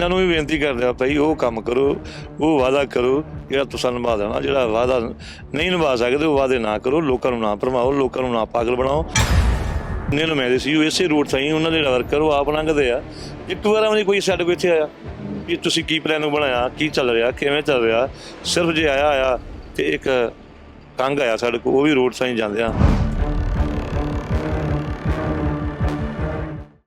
ਇਹਨਾਂ ਨੂੰ ਵੀ ਬੇਨਤੀ ਕਰਦੇ ਆ ਭਾਈ, ਉਹ ਕੰਮ ਕਰੋ, ਉਹ ਵਾਅਦਾ ਕਰੋ, ਜਿਹੜਾ ਤੁਸੀਂ ਨਿਭਾ ਦੇਣਾ, ਜਿਹੜਾ ਵਾਅਦਾ ਨਹੀਂ ਨਿਭਾ ਸਕਦੇ, ਉਹ ਵਾਅਦੇ ਨਾ ਕਰੋ, ਲੋਕਾਂ ਨੂੰ ਨਾ ਭਰਮਾਓ, ਲੋਕਾਂ ਨੂੰ ਨਾ ਪਾਗਲ ਬਣਾਓ। ਨੇ ਨੁਮਾਇੰਦੇ ਸੀ, ਉਹ ਇਸੇ ਰੂਟ ਸਹੀ ਉਹਨਾਂ ਦੇ ਵਰਕਰ ਉਹ ਆਪ ਲੰਘਦੇ ਆ। ਇੱਕ ਵਾਰ ਵੀ ਕੋਈ ਸਾਡੇ ਕੋਲ ਇੱਥੇ ਆਇਆ ਕਿ ਤੁਸੀਂ ਕੀ ਪਲਾਨ ਬਣਾਇਆ, ਕੀ ਚੱਲ ਰਿਹਾ, ਕਿਵੇਂ ਚੱਲ ਰਿਹਾ। ਸਿਰਫ ਜੇ ਆਇਆ ਆਇਆ ਤੇ ਇੱਕ ਕੰਗ ਆਇਆ ਸਾਡੇ ਕੋਲ, ਉਹ ਵੀ ਰੋਡ ਸਾਈਂ ਜਾਂਦੇ ਆ।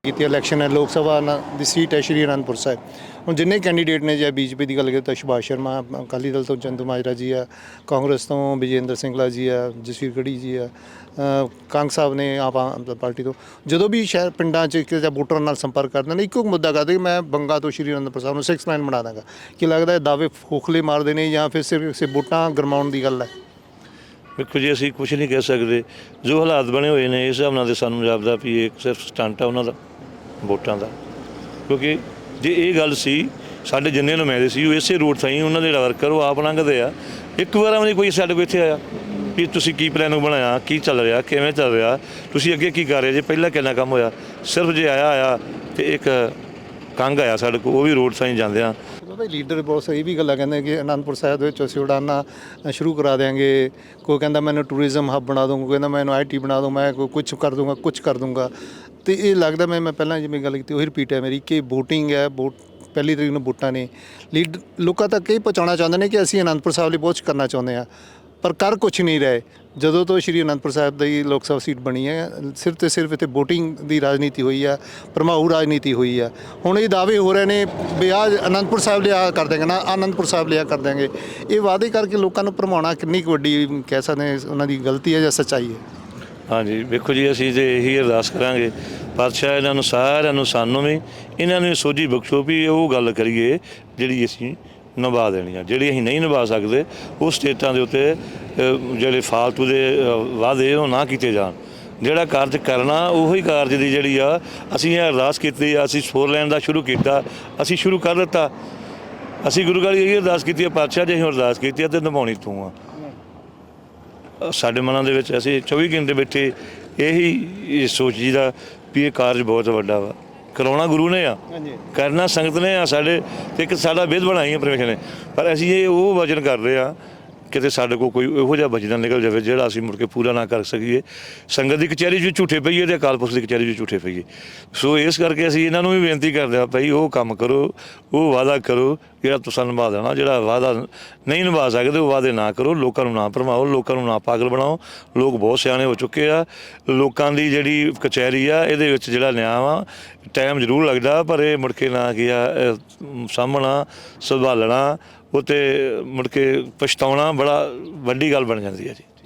ਕੀਤੀ ਇਲੈਕਸ਼ਨ ਹੈ ਲੋਕ ਸਭਾ ਦੀ ਸੀਟ ਹੈ ਸ਼੍ਰੀ ਅਨੰਦਪੁਰ ਸਾਹਿਬ। ਹੁਣ ਜਿੰਨੇ ਕੈਂਡੀਡੇਟ ਨੇ ਜੇ ਬੀਜੇਪੀ ਦੀ ਗੱਲ ਕਰੀਏ ਤਾਂ ਸੁਭਾਸ਼ ਸ਼ਰਮਾ ਅਕਾਲੀ ਦਲ ਤੋਂ ਚੰਦੂ ਮਾਜਰਾ ਜੀ ਆ ਕਾਂਗਰਸ ਤੋਂ ਵਿਜੇਂਦਰ ਸਿੰਘਲਾ ਜੀ ਆ ਜਸਵੀਰ ਗੜੀ ਜੀ ਆ ਅ, ਕਾਂਗ ਸਾਹਿਬ ਨੇ ਆਪ ਪਾਰਟੀ ਤੋਂ। ਜਦੋਂ ਵੀ ਸ਼ਹਿਰ ਪਿੰਡਾਂ 'ਚ ਕਿਸੇ ਵੋਟਰਾਂ ਨਾਲ ਸੰਪਰਕ ਕਰਦੇ ਨੇ ਇੱਕੋ ਇੱਕ ਮੁੱਦਾ ਕਰਦੇ ਕਿ ਮੈਂ ਬੰਗਾ ਤੋਂ ਸ਼੍ਰੀ ਅਨੰਦਪੁਰ ਸਾਹਿਬ ਨੂੰ ਸਿਕਸ ਮੈਨ ਬਣਾ ਦਾਂਗਾ। ਕੀ ਲੱਗਦਾ ਦਾਅਵੇ ਖੋਖਲੇ ਮਾਰਦੇ ਨੇ ਜਾਂ ਫਿਰ ਸਿਰਫ ਕਿਸੇ ਵੋਟਾਂ ਗਰਮਾਉਣ ਦੀ ਗੱਲ ਹੈ? ਵੇਖੋ ਜੀ ਅਸੀਂ ਕੁਝ ਨਹੀਂ ਕਹਿ ਸਕਦੇ। ਜੋ ਹਾਲਾਤ ਬਣੇ ਹੋਏ ਨੇ ਇਸ ਹਿਸਾਬ ਨਾਲ ਸਾਨੂੰ ਜਾਪਦਾ ਵੀ ਇਹ ਸਿਰਫ ਸਟੰਟ ਆ ਉਹਨਾਂ ਦਾ। ਵੋਟਾਂ ਦਾ। ਕਿਉਂਕਿ ਜੇ ਇਹ ਗੱਲ ਸੀ, ਸਾਡੇ ਜਿੰਨੇ ਨੁਮਾਇੰਦੇ ਸੀ, ਉਹ ਇਸੇ ਰੂਟ ਤਾਈਂ ਉਹਨਾਂ ਦੇ ਵਰਕਰ ਉਹ ਆਪ ਲੰਘਦੇ ਆ। ਇੱਕ ਵਾਰ ਵੀ ਕੋਈ ਸਾਡੇ ਕੋਲ ਇੱਥੇ ਆਇਆ ਵੀ ਤੁਸੀਂ ਕੀ ਪਲਾਨ ਬਣਾਇਆ, ਕੀ ਚੱਲ ਰਿਹਾ, ਕਿਵੇਂ ਚੱਲ ਰਿਹਾ, ਤੁਸੀਂ ਅੱਗੇ ਕੀ ਕਰ ਰਹੇ? ਜੇ ਪਹਿਲਾਂ ਕਿੰਨਾ ਕੰਮ ਹੋਇਆ, ਸਿਰਫ ਜੇ ਆਇਆ ਆਇਆ ਤੇ ਇੱਕ ਕੰਗ ਆਇਆ ਸਾਡੇ ਕੋਲ, ਉਹ ਵੀ ਰੋਡ ਸਾਈਂ ਜਾਂਦੇ ਆ। ਉਹਦਾ ਲੀਡਰ ਬਹੁਤ ਸਹੀ ਵੀ ਗੱਲਾਂ ਕਹਿੰਦੇ ਕਿ ਅਨੰਦਪੁਰ ਸਾਹਿਬ ਦੇ ਵਿੱਚ ਅਸੀਂ ਉਡਾਨਾ ਸ਼ੁਰੂ ਕਰਾ ਦੇਾਂਗੇ ਕੋਈ ਕਹਿੰਦਾ ਮੈਨੂੰ ਟੂਰਿਜ਼ਮ ਹੱਬ ਬਣਾ ਦੂੰਗਾ ਕੋਈ ਕਹਿੰਦਾ ਮੈਨੂੰ ਆਈਟੀ ਬਣਾ ਦੂੰ ਮੈਂ ਕੋਈ ਕੁਝ ਕਰ ਦੂੰਗਾ ਕੁਝ ਕਰ ਦੂੰਗਾ ਤੇ ਇਹ ਲੱਗਦਾ ਮੈਂ ਮੈਂ ਪਹਿਲਾਂ ਜਿਵੇਂ ਗੱਲ ਕੀਤੀ, ਉਹੀ ਰਿਪੀਟ ਹੈ ਮੇਰੀ ਕਿ VOTING ਹੈ, ਵੋਟ ਪਹਿਲੀ ਤਰੀਕ ਨੂੰ ਵੋਟਾਂ ਨੇ। ਲੀਡ ਲੋਕਾਂ ਤੱਕ ਇਹ ਪਹੁੰਚਾਉਣਾ ਚਾਹੁੰਦੇ ਨੇ ਕਿ ਅਸੀਂ ਅਨੰਦਪੁਰ ਸਾਹਿਬ ਲਈ ਬਹੁਤ ਕਰਨਾ ਚਾਹੁੰਦੇ ਆ ਪਰ ਕਰ ਕੁਝ ਨਹੀਂ ਰਹੇ। ਜਦੋਂ ਤੋਂ ਸ਼੍ਰੀ ਅਨੰਦਪੁਰ ਸਾਹਿਬ ਦੀ ਲੋਕ ਸਭਾ ਸੀਟ ਬਣੀ ਹੈ, ਸਿਰਫ ਤੇ ਸਿਰਫ ਇੱਥੇ VOTING ਦੀ ਰਾਜਨੀਤੀ ਹੋਈ ਆ, ਭਰਮਾਊ ਰਾਜਨੀਤੀ ਹੋਈ ਆ। ਹੁਣ ਇਹ ਦਾਅਵੇ ਹੋ ਰਹੇ ਨੇ ਵੀ ਆ ਅਨੰਦਪੁਰ ਸਾਹਿਬ ਲਿਆ ਕਰ ਦੇਂਗੇ ਨਾ ਅਨੰਦਪੁਰ ਸਾਹਿਬ ਲਿਆ ਕਰ ਦੇਂਗੇ ਇਹ ਵਾਅਦੇ ਕਰਕੇ ਲੋਕਾਂ ਨੂੰ ਭਰਮਾਉਣਾ ਕਿੰਨੀ ਕੁ ਵੱਡੀ ਕਹਿ ਸਕਦੇ ਉਹਨਾਂ ਦੀ ਗਲਤੀ ਹੈ ਜਾਂ ਸੱਚਾਈ ਹੈ? ਹਾਂਜੀ, ਵੇਖੋ ਜੀ, ਅਸੀਂ ਤੇ ਇਹੀ ਅਰਦਾਸ ਕਰਾਂਗੇ, ਪਾਤਸ਼ਾਹ ਇਹਨਾਂ ਨੂੰ ਸਾਰਿਆਂ ਨੂੰ, ਸਾਨੂੰ ਵੀ, ਇਹਨਾਂ ਨੂੰ ਸੋਝੀ ਬਖਸ਼ੋ ਵੀ ਉਹ ਗੱਲ ਕਰੀਏ ਜਿਹੜੀ ਅਸੀਂ ਨਿਭਾ ਦੇਣੀ ਆ ਜਿਹੜੀ ਅਸੀਂ ਨਹੀਂ ਨਿਭਾ ਸਕਦੇ, ਉਹ ਸਟੇਟਾਂ ਦੇ ਉੱਤੇ ਜਿਹੜੇ ਫਾਲਤੂ ਦੇ ਵਾਅਦੇ ਉਹ ਨਾ ਕੀਤੇ ਜਾਣ। ਜਿਹੜਾ ਕਾਰਜ ਕਰਨਾ, ਉਹੀ ਕਾਰਜ ਦੀ ਜਿਹੜੀ ਆ, ਅਸੀਂ ਇਹ ਅਰਦਾਸ ਕੀਤੀ ਆ ਅਸੀਂ ਸ਼ੋਰ ਲੈਣ ਦਾ ਸ਼ੁਰੂ ਕੀਤਾ, ਅਸੀਂ ਸ਼ੁਰੂ ਕਰ ਦਿੱਤਾ। ਅਸੀਂ ਗੁਰੂ ਗਾਲੀ ਇਹ ਅਰਦਾਸ ਕੀਤੀ ਆ, ਪਾਤਸ਼ਾਹ ਜੇ, ਅਸੀਂ ਅਰਦਾਸ ਕੀਤੀ ਆ ਤੇ ਨਿਭਾਉਣੀ ਤੂੰ ਆ। ਸਾਡੇ ਮਨਾਂ ਦੇ ਵਿੱਚ ਅਸੀਂ 24 ਘੰਟੇ ਬੈਠੇ ਇਹੀ ਸੋਚ ਜੀ ਦਾ ਵੀ ਇਹ ਕਾਰਜ ਬਹੁਤ ਵੱਡਾ ਵਾ। ਕਰਾਉਣਾ ਗੁਰੂ ਨੇ ਆ। ਕਰਨਾ ਸੰਗਤ ਨੇ ਆ ਸਾਡੇ ਤੇ ਇੱਕ ਸਾਡਾ ਵਿਧ ਬਣਾਈ ਹੈ ਪਰਮੇਸ਼ਰ ਨੇ। ਪਰ ਅਸੀਂ ਇਹ ਉਹ ਵਚਨ ਕਰ ਰਹੇ ਆ ਕਿਤੇ ਸਾਡੇ ਕੋਲ ਕੋਈ ਇਹੋ ਜਿਹਾ ਵਚਨ ਨਿਕਲ ਜਾਵੇ ਜਿਹੜਾ ਅਸੀਂ ਮੁੜ ਕੇ ਪੂਰਾ ਨਾ ਕਰ ਸਕੀਏ। ਸੰਗਤ ਦੀ ਕਚਹਿਰੀ 'ਚ ਝੂਠੇ ਪਈਏ ਤੇ ਅਕਾਲ ਪੁਰਖ ਦੀ ਕਚਹਿਰੀ 'ਚ ਝੂਠੇ ਪਈਏ। ਸੋ ਇਸ ਕਰਕੇ ਅਸੀਂ ਇਹਨਾਂ ਨੂੰ ਵੀ ਬੇਨਤੀ ਕਰਦੇ ਆ ਭਾਈ ਉਹ ਕੰਮ ਕਰੋ, ਉਹ ਵਾਅਦਾ ਕਰੋ, ਜਿਹੜਾ ਤੁਸੀਂ ਨਿਭਾ ਦੇਣਾ, ਜਿਹੜਾ ਵਾਅਦਾ ਨਹੀਂ ਨਿਭਾ ਸਕਦੇ ਉਹ ਵਾਅਦੇ ਨਾ ਕਰੋ, ਲੋਕਾਂ ਨੂੰ ਨਾ ਭਰਮਾਓ, ਲੋਕਾਂ ਨੂੰ ਨਾ ਪਾਗਲ ਬਣਾਓ। ਲੋਕ ਬਹੁਤ ਸਿਆਣੇ ਹੋ ਚੁੱਕੇ ਆ। ਲੋਕਾਂ ਦੀ ਜਿਹੜੀ ਕਚਹਿਰੀ ਆ, ਇਹਦੇ ਵਿੱਚ ਜਿਹੜਾ ਨਿਆਂ ਵਾ ਟਾਈਮ ਜ਼ਰੂਰ ਲੱਗਦਾ, ਪਰ ਇਹ ਮੁੜ ਕੇ ਨਾ ਗਿਆ ਸਾਹਮਣਾ, ਸੰਭਾਲਣਾ ਉਹ ਤੇ ਮੁੜ ਕੇ ਪਛਤਾਉਣਾ ਬੜਾ ਵੱਡੀ ਗੱਲ ਬਣ ਜਾਂਦੀ ਹੈ ਜੀ।